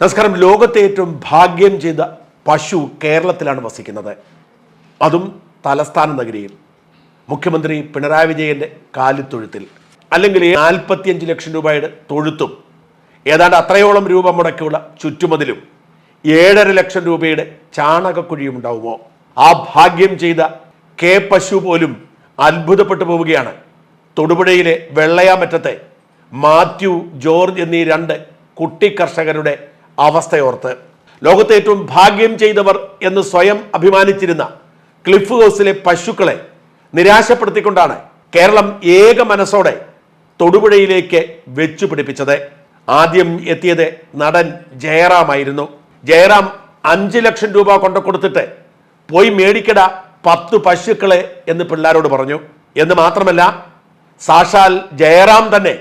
നമസ്കാരം. ലോകത്തെ ഏറ്റവും ഭാഗ്യം ചെയ്ത പശു കേരളത്തിലാണ് വസിക്കുന്നത്. അതും തലസ്ഥാന നഗരിയിൽ. മുഖ്യമന്ത്രി പിണറായി വിജയന്റെ കാലിത്തൊഴുത്തിൽ. അല്ലെങ്കിൽ നാൽപ്പത്തിയഞ്ച് ലക്ഷം രൂപയുടെ തൊഴുത്തും ഏതാണ്ട് അത്രയോളം രൂപ മുടക്കിയുള്ള ചുറ്റുമതിലും ഏഴര ലക്ഷം രൂപയുടെ ചാണകക്കുഴിയും ഉണ്ടാവുമോ? ആ ഭാഗ്യം ചെയ്ത കെ പശു പോലും അത്ഭുതപ്പെട്ടു പോവുകയാണ്. തൊടുപുഴയിലെ വെള്ളയാമറ്റത്തെ മാത്യു ജോർജ് എന്നീ രണ്ട് കുട്ടി കർഷകരുടെ അവസ്ഥയോർത്ത്. ലോകത്തെ ഏറ്റവും ഭാഗ്യം ചെയ്തവർ എന്ന് സ്വയം അഭിമാനിച്ചിരുന്ന ക്ലിഫ് ഹൗസിലെ പശുക്കളെ നിരാശപ്പെടുത്തിക്കൊണ്ടാണ് കേരളം ഏക മനസ്സോടെ തൊടുപുഴയിലേക്ക് വെച്ചു പിടിപ്പിച്ചത്. ആദ്യം എത്തിയത് നടൻ ജയറാമായിരുന്നു ജയറാം അഞ്ച് ലക്ഷം രൂപ കൊണ്ടു കൊടുത്തിട്ട് പോയി മേടിക്കട പത്ത് പശുക്കളെ എന്ന് പിള്ളേരോട് പറഞ്ഞു. എന്ന് മാത്രമല്ല സാക്ഷാൽ ജയറാം തന്നെ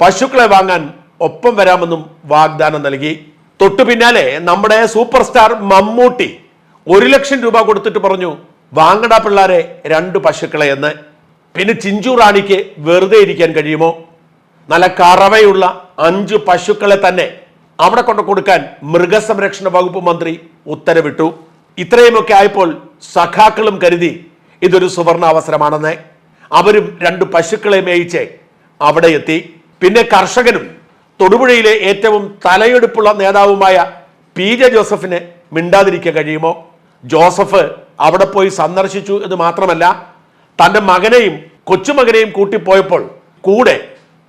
പശുക്കളെ വാങ്ങാൻ ഒപ്പം വരാമെന്നും വാഗ്ദാനം നൽകി. തൊട്ടു പിന്നാലെ നമ്മുടെ സൂപ്പർ സ്റ്റാർ മമ്മൂട്ടി ഒരു ലക്ഷം രൂപ കൊടുത്തിട്ട് പറഞ്ഞു വാങ്ങടാ പിള്ളാരെ രണ്ട് പശുക്കളെ എന്ന്. പിന്നെ ചിഞ്ചു റാണിക്ക് വെറുതെ ഇരിക്കാൻ കഴിയുമോ? നല്ല കറവയുള്ള അഞ്ച് പശുക്കളെ തന്നെ അവിടെ കൊണ്ട് കൊടുക്കാൻ മൃഗസംരക്ഷണ വകുപ്പ് മന്ത്രി ഉത്തരവിട്ടു. ഇത്രയുമൊക്കെ ആയപ്പോൾ സഖാക്കളും കരുതി ഇതൊരു സുവർണ അവസരമാണെന്ന്. അവരും രണ്ട് പശുക്കളെ മേയിച്ച് അവിടെ എത്തി. പിന്നെ കർഷകനും തൊടുപുഴയിലെ ഏറ്റവും തലയെടുപ്പുള്ള നേതാവുമായ പി ജെ ജോസഫിന് മിണ്ടാതിരിക്കാൻ കഴിയുമോ? ജോസഫ് അവിടെ പോയി സന്ദർശിച്ചു എന്ന് മാത്രമല്ല തന്റെ മകനെയും കൊച്ചുമകനെയും കൂട്ടിപ്പോയപ്പോൾ കൂടെ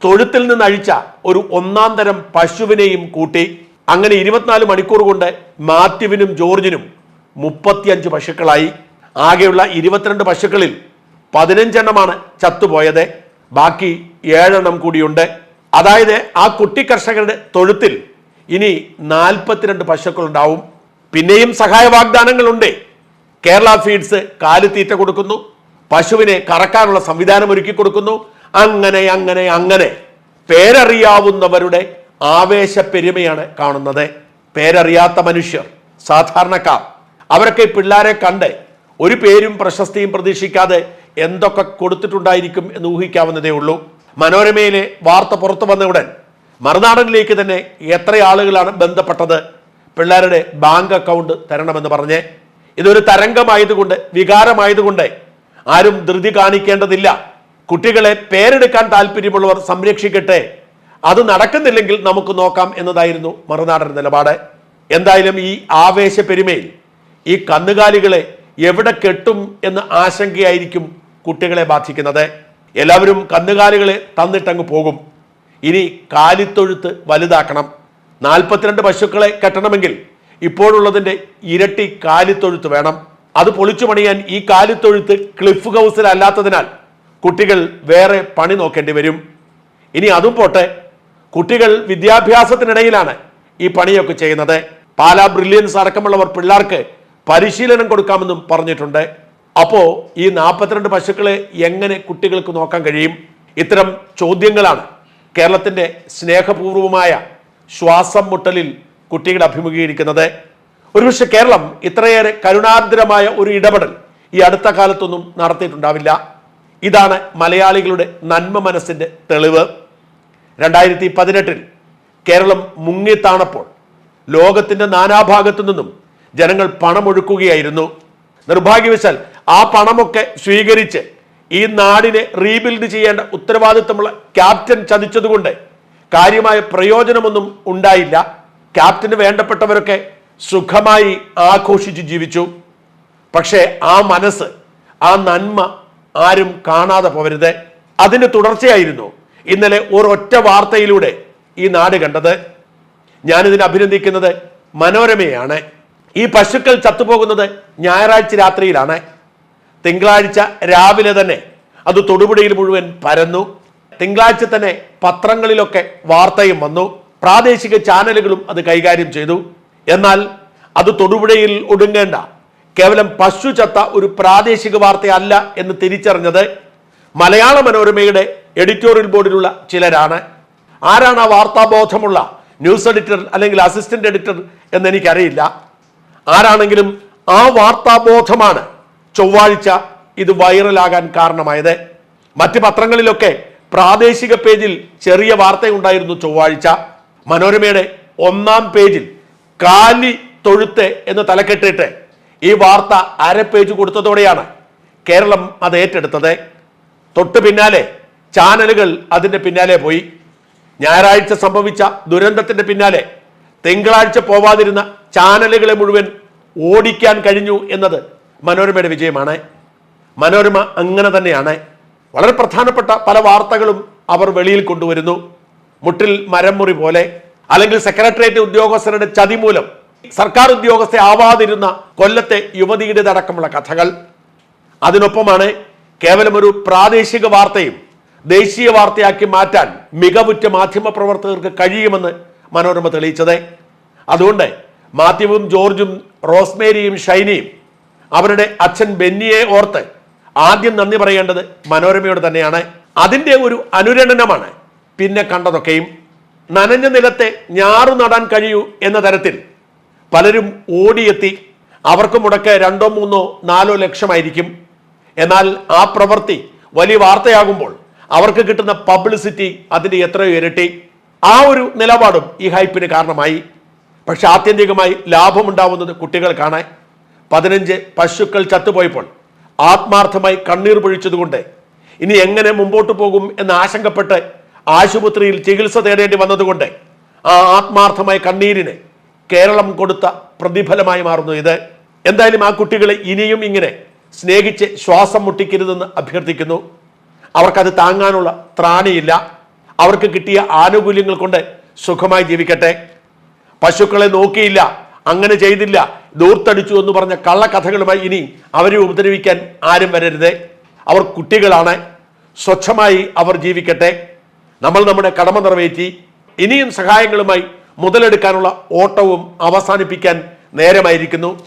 തൊഴുത്തിൽ നിന്ന് അഴിച്ച ഒരു ഒന്നാം തരം പശുവിനെയും കൂട്ടി അങ്ങനെ ഇരുപത്തിനാല് മണിക്കൂർ കൊണ്ട് മാത്യുവിനും ജോർജിനും മുപ്പത്തിയഞ്ച് പശുക്കളായി. ആകെയുള്ള ഇരുപത്തിരണ്ട് പശുക്കളിൽ പതിനഞ്ചെണ്ണമാണ് ചത്തുപോയത്. ബാക്കി ഏഴെണ്ണം കൂടിയുണ്ട്. അതായത് ആ കുട്ടി കർഷകരുടെ തൊഴുത്തിൽ ഇനി നാൽപ്പത്തിരണ്ട് പശുക്കളുണ്ടാവും. പിന്നെയും സഹായ വാഗ്ദാനങ്ങളുണ്ട് കേരള ഫീഡ്സ് കാലിത്തീറ്റ കൊടുക്കുന്നു. പശുവിനെ കറക്കാനുള്ള സംവിധാനം ഒരുക്കി കൊടുക്കുന്നു. അങ്ങനെ അങ്ങനെ അങ്ങനെ. പേരറിയാവുന്നവരുടെ ആവേശ പെരുമയാണ് കാണുന്നത്. പേരറിയാത്ത മനുഷ്യർ സാധാരണക്കാർ. അവരൊക്കെ പിള്ളേരെ കണ്ട് ഒരു പേരും പ്രശസ്തിയും പ്രതീക്ഷിക്കാതെ എന്തൊക്കെ കൊടുത്തിട്ടുണ്ടായിരിക്കും എന്ന് ഊഹിക്കാവുന്നതേ ഉള്ളൂ. മനോരമയിലെ വാർത്ത പുറത്തു വന്ന ഉടൻ മറുനാടനിലേക്ക് തന്നെ എത്ര ആളുകളാണ് ബന്ധപ്പെട്ടത്? പിള്ളേരുടെ ബാങ്ക് അക്കൗണ്ട് തരണമെന്ന് പറഞ്ഞ്. ഇതൊരു തരംഗമായതുകൊണ്ട് വികാരമായതുകൊണ്ട് ആരും ധൃതി കാണിക്കേണ്ടതില്ല. കുട്ടികളെ പേരെടുക്കാൻ താല്പര്യമുള്ളവർ സംരക്ഷിക്കട്ടെ. അത് നടക്കുന്നില്ലെങ്കിൽ നമുക്ക് നോക്കാം എന്നതായിരുന്നു മറുനാടൻ നിലപാട്. എന്തായാലും ഈ ആവേശ പെരുമയിൽ ഈ കന്നുകാലികളെ എവിടെ കെട്ടും എന്ന ആശങ്കയായിരിക്കും കുട്ടികളെ ബാധിക്കുന്നത്. എല്ലാവരും കന്നുകാലികളെ തന്നിട്ടങ്ങ് പോകും. ഇനി കാലിത്തൊഴുത്ത് വലുതാക്കണം. നാൽപ്പത്തിരണ്ട് പശുക്കളെ കെട്ടണമെങ്കിൽ ഇപ്പോഴുള്ളതിന്റെ ഇരട്ടി കാലിത്തൊഴുത്ത് വേണം. അത് പൊളിച്ചു പണിയാൻ ഈ കാലിത്തൊഴുത്ത് ക്ലിഫ് ഹൗസിലല്ലാത്തതിനാൽ കുട്ടികൾ വേറെ പണി നോക്കേണ്ടി വരും. ഇനി അതും പോട്ടെ. കുട്ടികൾ വിദ്യാഭ്യാസത്തിനിടയിലാണ് ഈ പണിയൊക്കെ ചെയ്യുന്നത്. പാലാ ബ്രില്യൻസ് അടക്കമുള്ളവർ പിള്ളേർക്ക് പരിശീലനം കൊടുക്കാമെന്നും പറഞ്ഞിട്ടുണ്ട്. അപ്പോ ഈ നാൽപ്പത്തിരണ്ട് പശുക്കളെ എങ്ങനെ കുട്ടികൾക്ക് നോക്കാൻ കഴിയും? ഇത്തരം ചോദ്യങ്ങളാണ് കേരളത്തിന്റെ സ്നേഹപൂർവമായ ശ്വാസം മുട്ടലിൽ കുട്ടികൾ അഭിമുഖീകരിക്കുന്നത്. ഒരുപക്ഷെ കേരളം ഇത്രയേറെ കരുണാർദ്രമായ ഒരു ഇടപെടൽ ഈ അടുത്ത കാലത്തൊന്നും നടത്തിയിട്ടുണ്ടാവില്ല. ഇതാണ് മലയാളികളുടെ നന്മ മനസ്സിന്റെ തെളിവ്. രണ്ടായിരത്തി പതിനെട്ടിൽ കേരളം മുങ്ങിത്താണപ്പോൾ ലോകത്തിന്റെ നാനാഭാഗത്തു നിന്നും ജനങ്ങൾ പണമൊഴുക്കുകയായിരുന്നു. നിർഭാഗ്യവശാൽ ആ പണമൊക്കെ സ്വീകരിച്ച് ഈ നാടിനെ റീബിൽഡ് ചെയ്യേണ്ട ഉത്തരവാദിത്തമുള്ള ക്യാപ്റ്റൻ ചതിച്ചതുകൊണ്ട് കാര്യമായ പ്രയോജനമൊന്നും ഉണ്ടായില്ല. ക്യാപ്റ്റന് വേണ്ടപ്പെട്ടവരൊക്കെ സുഖമായി ആഘോഷിച്ച് ജീവിച്ചു. പക്ഷേ ആ മനസ്സ് ആ നന്മ ആരും കാണാതെ പോവരുത്. അതിന് തുടർച്ചയായിരുന്നു ഇന്നലെ ഒരൊറ്റ വാർത്തയിലൂടെ ഈ നാട് കണ്ടത്. ഞാനിതിനെ അഭിനന്ദിക്കുന്നത് മനോരമയാണ്. ഈ പശുക്കൾ ചത്തുപോകുന്നത് ഞായറാഴ്ച രാത്രിയിലാണ്. തിങ്കളാഴ്ച രാവിലെ തന്നെ അത് തൊടുപുഴയിൽ മുഴുവൻ പരന്നു. തിങ്കളാഴ്ച തന്നെ പത്രങ്ങളിലൊക്കെ വാർത്തയും വന്നു. പ്രാദേശിക ചാനലുകളും അത് കൈകാര്യം ചെയ്തു. എന്നാൽ അത് തൊടുപുഴയിൽ ഒടുങ്ങേണ്ട കേവലം പശു ചത്ത ഒരു പ്രാദേശിക വാർത്തയല്ല എന്ന് തിരിച്ചറിഞ്ഞത് മലയാള മനോരമയുടെ എഡിറ്റോറിയൽ ബോർഡിലുള്ള ചിലരാണ്. ആരാണ് ആ വാർത്താബോധമുള്ള ന്യൂസ് എഡിറ്റർ അല്ലെങ്കിൽ അസിസ്റ്റന്റ് എഡിറ്റർ എന്ന് എനിക്കറിയില്ല. ആരാണെങ്കിലും ആ വാർത്താബോധമാണ് ചൊവ്വാഴ്ച ഇത് വൈറലാകാൻ കാരണമായത്. മറ്റ് പത്രങ്ങളിലൊക്കെ പ്രാദേശിക പേജിൽ ചെറിയ വാർത്തയുണ്ടായിരുന്നു ചൊവ്വാഴ്ച. മനോരമയുടെ ഒന്നാം പേജിൽ കാലി തൊഴുത്ത് എന്ന് തലക്കെട്ടിട്ട് ഈ വാർത്ത അര പേജ് കൊടുത്തതോടെയാണ് കേരളം അത് ഏറ്റെടുത്തത്. തൊട്ടു പിന്നാലെ ചാനലുകൾ അതിന്റെ പിന്നാലെ പോയി. ഞായറാഴ്ച സംഭവിച്ച ദുരന്തത്തിന്റെ പിന്നാലെ തിങ്കളാഴ്ച പോവാതിരുന്ന ചാനലുകളെ മുഴുവൻ ഓടിക്കാൻ കഴിഞ്ഞു എന്നത് മനോരമയുടെ വിജയമാണ്. മനോരമ അങ്ങനെ തന്നെയാണ്. വളരെ പ്രധാനപ്പെട്ട പല വാർത്തകളും അവർ വെളിയിൽ കൊണ്ടുവരുന്നു. മുട്ടിൽ മരം മുറി പോലെ. അല്ലെങ്കിൽ സെക്രട്ടേറിയറ്റ് ഉദ്യോഗസ്ഥരുടെ ചതി മൂലം സർക്കാർ ഉദ്യോഗസ്ഥ ആവാതിരുന്ന കൊല്ലത്തെ യുവതിയുടെ അടക്കമുള്ള കഥകൾ. അതിനൊപ്പമാണ് കേവലം ഒരു പ്രാദേശിക വാർത്തയും ദേശീയ വാർത്തയാക്കി മാറ്റാൻ മികവുറ്റ മാധ്യമ പ്രവർത്തകർക്ക് കഴിയുമെന്ന് മനോരമ തെളിയിച്ചത്. അതുകൊണ്ട് മാത്യുവും ജോർജും റോസ്മേരിയും ഷൈനിയും അവരുടെ അച്ഛൻ ബെന്നിയെ ഓർത്ത് ആദ്യം നന്ദി പറയേണ്ടത് മനോരമയോട് തന്നെയാണ്. അതിന്റെ ഒരു അനുരണനമാണ്. പിന്നെ കണ്ടതൊക്കെയും നനഞ്ഞ നിലത്തെ ഞാറു നടാൻ കഴിയൂ എന്ന തരത്തിൽ പലരും ഓടിയെത്തി അവർക്ക് മുടക്ക് രണ്ടോ മൂന്നോ നാലോ ലക്ഷമായിരിക്കും. എന്നാൽ ആ പ്രവൃത്തി വലിയ വാർത്തയാകുമ്പോൾ അവർക്ക് കിട്ടുന്ന പബ്ലിസിറ്റി അതിന്റെ എത്രയോ ഇരട്ടി. ആ ഒരു നിലപാടും ഈ ഹൈപ്പിന് കാരണമായി. പക്ഷെ ആത്യന്തികമായി ലാഭമുണ്ടാവുന്നത് കുട്ടികൾക്കാണ്. പതിനഞ്ച് പശുക്കൾ ചത്തുപോയപ്പോൾ ആത്മാർത്ഥമായി കണ്ണീർ പൊഴിച്ചതുകൊണ്ട് ഇനി എങ്ങനെ മുമ്പോട്ട് പോകും എന്ന് ആശങ്കപ്പെട്ട് ആശുപത്രിയിൽ ചികിത്സ തേടേണ്ടി വന്നതുകൊണ്ട് ആ ആത്മാർത്ഥമായ കണ്ണീരിന് കേരളം കൊടുത്ത പ്രതിഫലമായി മാറുന്നു ഇത്. എന്തായാലും ആ കുട്ടികളെ ഇനിയും ഇങ്ങനെ സ്നേഹിച്ച് ശ്വാസം മുട്ടിക്കരുതെന്ന് അഭ്യർത്ഥിക്കുന്നു. അവർക്കത് താങ്ങാനുള്ള ത്രാണിയില്ല. അവർക്ക് കിട്ടിയ ആനുകൂല്യങ്ങൾ കൊണ്ട് സുഖമായി ജീവിക്കട്ടെ. പശുക്കളെ നോക്കിയില്ല. അങ്ങനെ ചെയ്തില്ല. ദൂർത്തടിച്ചു എന്ന് പറഞ്ഞ കള്ളക്കഥകളുമായി ഇനി അവരെ ഉപദ്രവിക്കാൻ ആരും വരരുത്. അവർ കുട്ടികളാണ്. സ്വച്ഛമായി അവർ ജീവിക്കട്ടെ. നമ്മൾ നമ്മുടെ കടമ നിറവേറ്റി ഇനിയും സഹായങ്ങളുമായി മുതലെടുക്കാനുള്ള ഓട്ടവും അവസാനിപ്പിക്കാൻ നേരമായിരിക്കുന്നു.